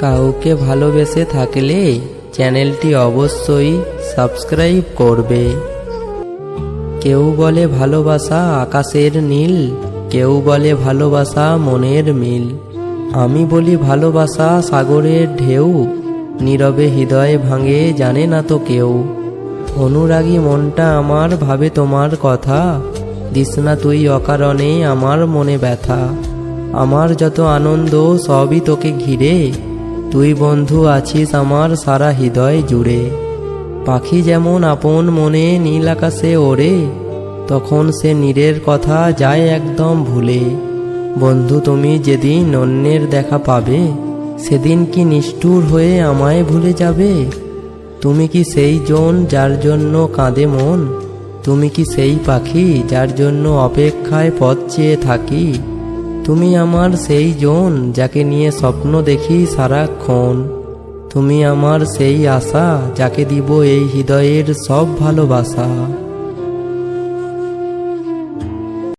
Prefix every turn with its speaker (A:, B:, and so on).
A: কাউকে ভালোবেসে থাকলে চ্যানেলটি অবশ্যই সাবস্ক্রাইব করবে। কেউ বলে ভালোবাসা আকাশের নীল, কেউ বলে ভালোবাসা মনের মিল। আমি বলি ভালোবাসা সাগরের ঢেউ, নীরবে হৃদয় ভাঙে জানে না তো কেউ। অনুরাগী মনটা আমার ভাবে তোমার কথা, দিস না তুই অকারণে আমার মনে ব্যথা। আমার যত আনন্দ সবই তোকে ঘিরে তুই বন্ধু আছিস আমার সারা হৃদয় জুড়ে। পাখি যেমন আপন মনে নীল আকাশে ওড়ে, তখন সে নীরের কথা যায় একদম ভুলে। বন্ধু, তুমি যেদিন অন্যের দেখা পাবে, সেদিন কি নিষ্ঠুর হয়ে আমায় ভুলে যাবে? তুমি কি সেই জন যার জন্য কাঁদে মন? তুমি কি সেই পাখি যার জন্য অপেক্ষায় পথ চেয়ে থাকি? তুমি আমার সেই জন যাকে নিয়ে স্বপ্ন দেখি সারাক্ষণ। তুমি আমার সেই আশা যাকে দিব এই হৃদয়ের সব ভালোবাসা।